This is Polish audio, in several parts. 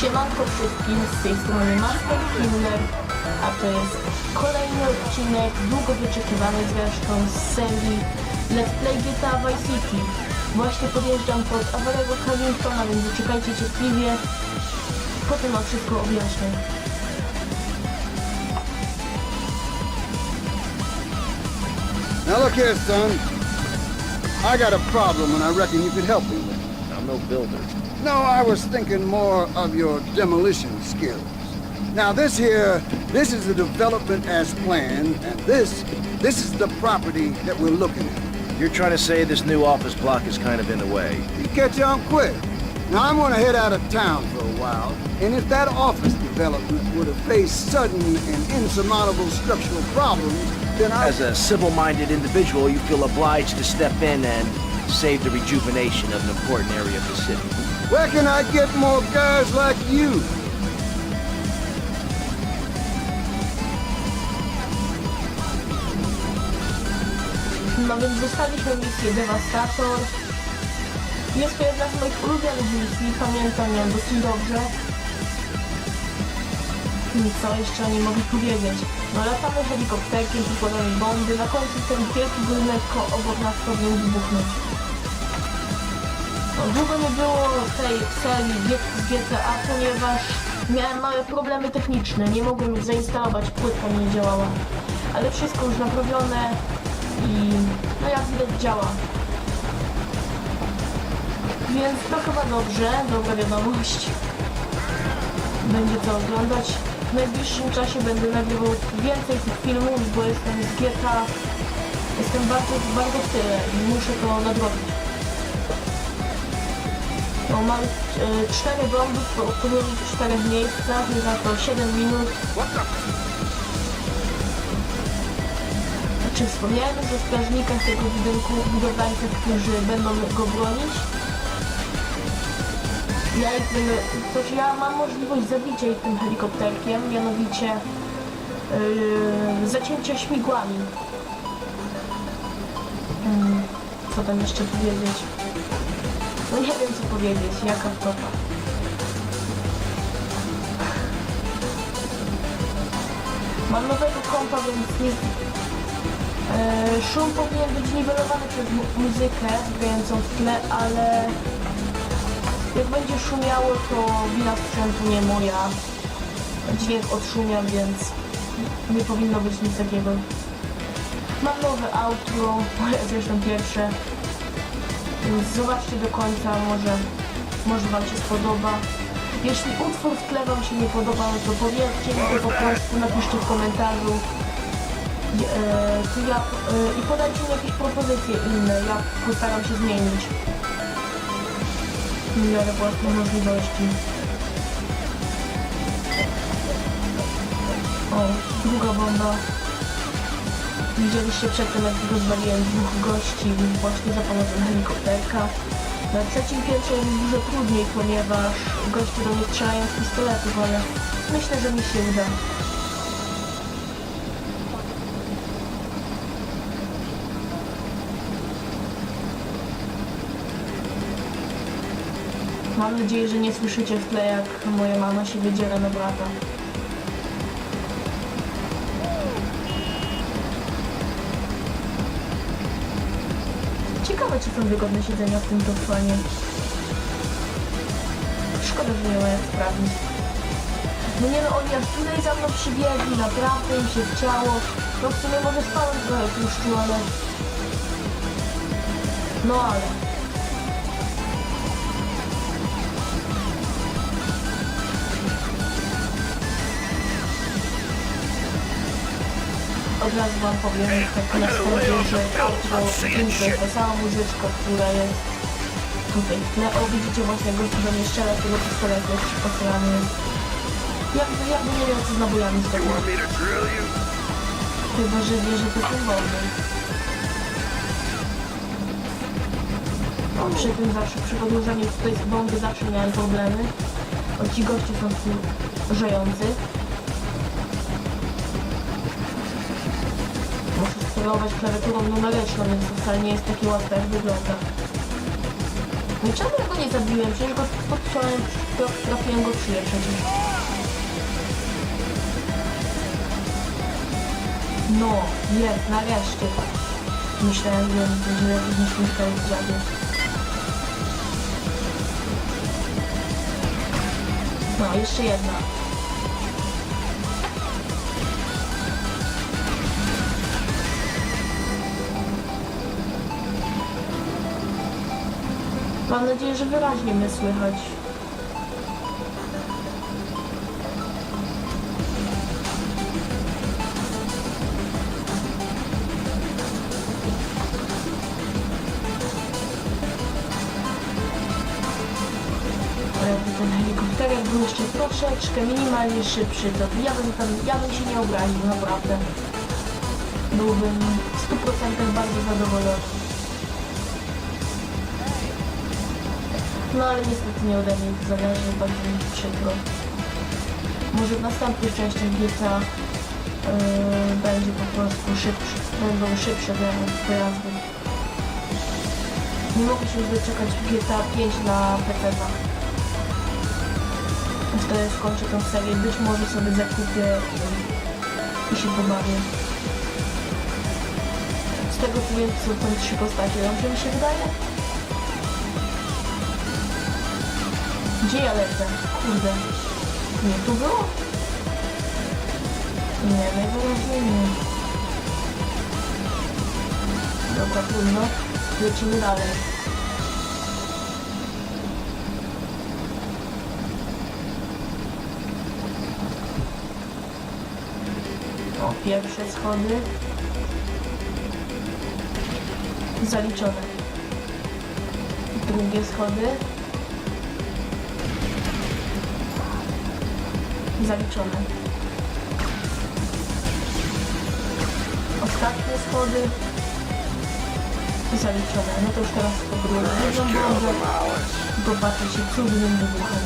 Siemanko wszystkim, z tej strony Master Killer, a to jest kolejny odcinek, długo wyczekiwany zresztą z serii Let's Play GTA Vice City. Właśnie podjeżdżam pod Awarego Carringtona, więc zaczekajcie cierpliwie, potem wam wszystko objaśnię. Now look here, son. I got a problem and I reckon you could help me with it. I'm no builder. No, I was thinking more of your demolition skills. Now this here, this is the development as planned, and this, this is the property that we're looking at. You're trying to say this new office block is kind of in the way. You catch on quick. Now I'm gonna head out of town for a while, and if that office development were to face sudden and insurmountable structural problems, then I... As a civil-minded individual, you feel obliged to step in and save the rejuvenation of an important area of the city. Where can I get more guys like you? No więc zostaliśmy misję Devastator. Jest to jedna z moich ulubionych misji, pamiętam ją dosyć dobrze. I co jeszcze o niej mogę powiedzieć? No latamy helikopterkiem, przykładamy bomby, na końcu ten wielki budynek obok nas powinien wybuchnąć. Długo nie było tej serii GTA, ponieważ miałem małe problemy techniczne, nie mogłem już zainstalować, płytka nie działała. Ale wszystko już naprawione i no jak widać działa. Więc to chyba dobrze, dobra wiadomość. Będzie to oglądać. W najbliższym czasie będę nagrywał więcej tych filmów, bo jestem z GTA. Jestem bardzo, bardzo w tyle i muszę to nadrobić. No, mam e, cztery bomby w odpowiednich czterech miejscach i za to 7 minut. Czy wspomniałem o strażnikach tego budynku, budowlańcach, którzy będą go bronić? Ja ich będę, toż ja mam możliwość zabicia ich tym helikopterkiem, mianowicie yy, zacięcia śmigłami. Hmm, co tam jeszcze powiedzieć? No nie wiem co powiedzieć, jaka wtopa. Mam nowego kompa, więc nie, E, Szum powinien być niwelowany przez mu- muzykę grającą w tle, ale jak będzie szumiało, to wina sprzętu nie moja. Dźwięk odszumia, więc nie powinno być nic takiego. Mam nowe outro, moje zresztą pierwsze. Więc zobaczcie do końca, może, może Wam się spodoba. Jeśli utwór w tle Wam się nie podoba, no to powiedzcie mi to po prostu, napiszcie w komentarzu. I, e, to ja, e, I podajcie mi jakieś propozycje inne, ja postaram się zmienić. W miarę własnych możliwości. O, druga bomba. Widzieliście przedtem jak rozwaliłem dwóch gości właśnie za pomocą helikopterka. Na trzecim piętrze dużo trudniej, ponieważ goście do mnie strzelają z pistoletów, ale myślę, że mi się uda. Mam nadzieję, że nie słyszycie w tle, jak moja mama się wydziera na brata. Czy są wygodne siedzenia w tym Tucsonie. Szkoda, że nie ma jak sprawdzić. No nie no, oni aż tutaj za mną przybiegli, naprawdę im się chciało. No w sumie może spałem trochę tłuszczu, ale... No ale... Od razu wam powiem tak na wstępie, że outro intro to sama muzyczka, która jest tutaj w tle. O, widzicie właśnie gościu do mnie strzela tego pistoletu, jest posrany. Jakby, jakby nie miał co z nabojami z tego. Chyba, że wie, że to są. O, przy tym zawsze, przy podłożeniu tutaj z bomby zawsze miałem problemy. O, ci goście są tu żyjący. Sterować klawiaturą numeryczną, więc to wcale nie jest takie łatwe jak wygląda. No i czemu ja go nie zabiłem? Przecież go podciąłem, trafiłem go przecież. No, jest, nareszcie. Myślałem, że będzie myślałem w dziadzie. No, jeszcze jedna. Mam nadzieję, że wyraźnie mnie słychać. Ten helikopterek był jeszcze troszeczkę minimalnie szybszy, to ja bym, tam, ja bym się nie obraził, naprawdę. Byłbym w 100% bardzo zadowolony. No ale niestety nie ode mnie to zależy, bardzo mi przykro. Może w następnych częściach GTA yy, będzie po prostu szybszy, będą szybsze pojazdy. Nie mogę się doczekać GTA 5 na PC. Wtedy skończę tą serię, być może sobie zakupię i, i się pobawię. Z tego co wiem, są tam trzy postacie, dobrze mi się wydaje? Gdzie ja lecę? Kurde. Nie, tu było? Nie, najwyraźniej nie. Dobra, trudno. Lecimy dalej. O, pierwsze schody. Zaliczone. Drugie schody. Zaliczone. Ostatnie schody. Zaliczone. No to już teraz po drugie. Zobaczę się cudnym wybuchem.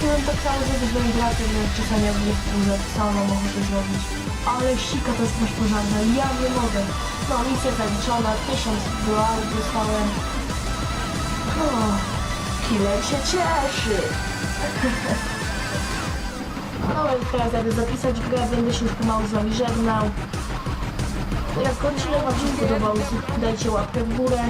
Bym tak samo zrobić do graty, że czasami jak mnie wkurzę, sama mogę to zrobić. Ale sika to straż pożarna, ja nie mogę. No, misja zaliczona, 1000 dolarów dostałem. O, killer się cieszy. No i teraz jadę zapisać grę, będę się już pomału z wami żegnał. Jak odcinek Wam się spodobał, dajcie łapkę w górę.